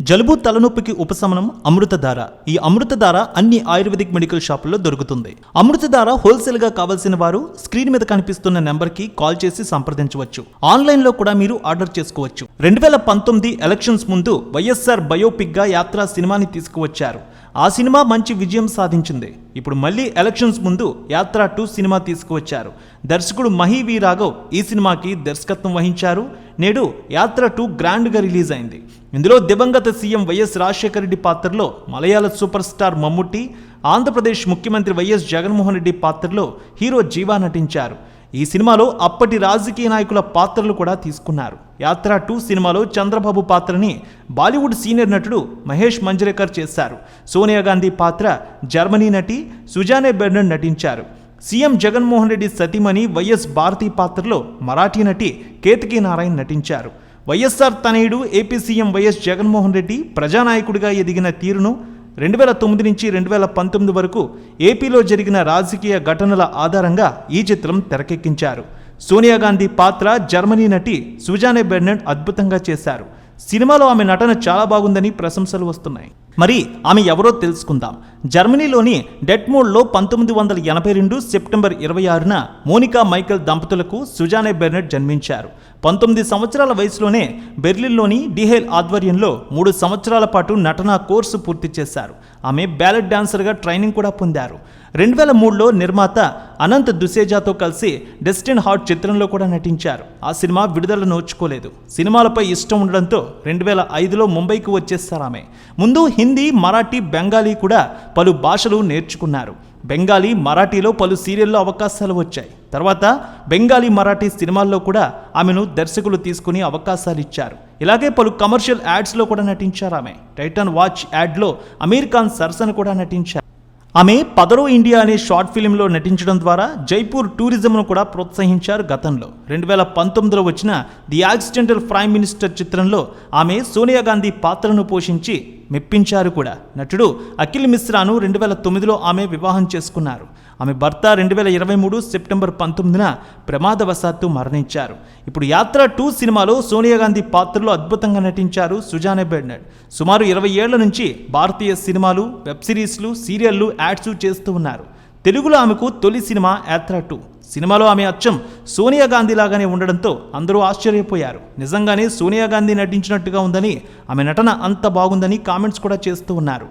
జలుబు తలనొప్పికి ఉపశమనం అమృతధార. ఈ అమృతధార అన్ని ఆయుర్వేదిక్ మెడికల్ షాపుల్లో దొరుకుతుంది. అమృతధార హోల్సేల్గా కావాల్సిన వారు స్క్రీన్ మీద కనిపిస్తున్న నెంబర్కి కాల్ చేసి సంప్రదించవచ్చు. ఆన్లైన్లో కూడా మీరు ఆర్డర్ చేసుకోవచ్చు. రెండు వేల పంతొమ్మిది ఎలక్షన్స్ ముందు వైఎస్ఆర్ బయోపిక్గా యాత్ర సినిమాని తీసుకువచ్చారు. ఆ సినిమా మంచి విజయం సాధించింది. ఇప్పుడు మళ్ళీ ఎలక్షన్స్ ముందు యాత్ర టూ సినిమా తీసుకువచ్చారు. దర్శకుడు మహి వి రాఘవ్ ఈ సినిమాకి దర్శకత్వం వహించారు. నేడు యాత్ర టూ గ్రాండ్గా రిలీజ్ అయింది. ఇందులో దివంగత సీఎం వైఎస్ రాజశేఖర రెడ్డి పాత్రలో మలయాళ సూపర్ స్టార్ మమ్ముట్టి ఆంధ్రప్రదేశ్ ముఖ్యమంత్రి వైఎస్ జగన్మోహన్ రెడ్డి పాత్రలో హీరో జీవా నటించారు. ఈ సినిమాలో అప్పటి రాజకీయ నాయకుల పాత్రలు కూడా తీసుకున్నారు. యాత్ర టూ సినిమాలో చంద్రబాబు పాత్రని బాలీవుడ్ సీనియర్ నటుడు మహేష్ మంజరేకర్ చేశారు. సోనియా గాంధీ పాత్ర జర్మనీ నటి సుజానే బెర్నర్ నటించారు. సీఎం జగన్మోహన్ రెడ్డి సతీమణి వైఎస్ భారతి పాత్రలో మరాఠీ నటి కేతకీ నారాయణ్ నటించారు. వైఎస్ఆర్ తనయుడు AP CM Y S Jaganmohan Reddy ప్రజానాయకుడిగా ఎదిగిన తీరును రెండు వేల తొమ్మిది నుంచి రెండు వేల పంతొమ్మిది వరకు ఏపీలో జరిగిన రాజకీయ ఘటనల ఆధారంగా ఈ చిత్రం తెరకెక్కించారు. సోనియా గాంధీ పాత్ర జర్మనీ నటి సుజానే బెర్నెట్ అద్భుతంగా చేశారు. సినిమాలో ఆమె నటన చాలా బాగుందని ప్రశంసలు వస్తున్నాయి. మరి ఆమె ఎవరో తెలుసుకుందాం. జర్మనీలోని డెట్మోడ్లో పంతొమ్మిది వందల ఎనభై రెండు సెప్టెంబర్ ఇరవై ఆరున మోనికా మైకెల్ దంపతులకు సుజానే బెర్నెట్ జన్మించారు. పంతొమ్మిది సంవత్సరాల వయసులోనే బెర్లిన్లోని డిహేల్ ఆధ్వర్యంలో మూడు సంవత్సరాల పాటు నటనా కోర్సు పూర్తి చేశారు. ఆమె బ్యాలెట్ డాన్సర్గా ట్రైనింగ్ కూడా పొందారు. రెండు వేల మూడులో నిర్మాత అనంత్ దుసేజాతో కలిసి డెస్టిన్ హార్ట్ చిత్రంలో కూడా నటించారు. ఆ సినిమా విడుదల నోచుకోలేదు. సినిమాలపై ఇష్టం ఉండడంతో రెండు వేల ఐదులో ముంబైకి వచ్చేస్తారు ఆమె. ముందు హిందీ మరాఠీ బెంగాలీ కూడా పలు భాషలు నేర్చుకున్నారు. బెంగాలీ మరాఠీలో పలు సీరియల్లో అవకాశాలు వచ్చాయి. తర్వాత బెంగాలీ మరాఠీ సినిమాల్లో కూడా ఆమెను దర్శకులు తీసుకుని అవకాశాలు ఇచ్చారు. ఇలాగే పలు కమర్షియల్ యాడ్స్లో కూడా నటించారు ఆమె. టైటన్ వాచ్ యాడ్లో అమీర్ ఖాన్ సరసన కూడా నటించారు. ఆమె పదరో ఇండియా అనే షార్ట్ ఫిలింలో నటించడం ద్వారా జైపూర్ టూరిజంను కూడా ప్రోత్సహించారు గతంలో. రెండు వేల పంతొమ్మిదిలో వచ్చిన ది యాక్సిడెంటల్ ప్రైమ్ మినిస్టర్ చిత్రంలో ఆమె సోనియా గాంధీ పాత్రను పోషించి మెప్పించారు కూడా. నటుడు అఖిల్ మిశ్రాను రెండు వేల తొమ్మిదిలో ఆమె వివాహం చేసుకున్నారు. ఆమె భర్త రెండు వేల ఇరవై మూడు సెప్టెంబర్ పంతొమ్మిదిన ప్రమాదవశాత్తు మరణించారు. ఇప్పుడు యాత్ర టూ సినిమాలో సోనియా గాంధీ పాత్రలో అద్భుతంగా నటించారు సుజానే బెడ్నడ్ సుమారు ఇరవై ఏళ్ళ నుంచి భారతీయ సినిమాలు వెబ్ సిరీస్లు సీరియళ్ళు యాడ్స్ చేస్తూ ఉన్నారు. తెలుగులో ఆమెకు తొలి సినిమా యాత్ర టూ. సినిమాలో ఆమె అచ్చం సోనియా గాంధీ లాగానే ఉండడంతో అందరూ ఆశ్చర్యపోయారు. నిజంగానే సోనియా గాంధీ నటించినట్టుగా ఉందని ఆమె నటన అంత బాగుందని కామెంట్స్ కూడా చేస్తూ ఉన్నారు.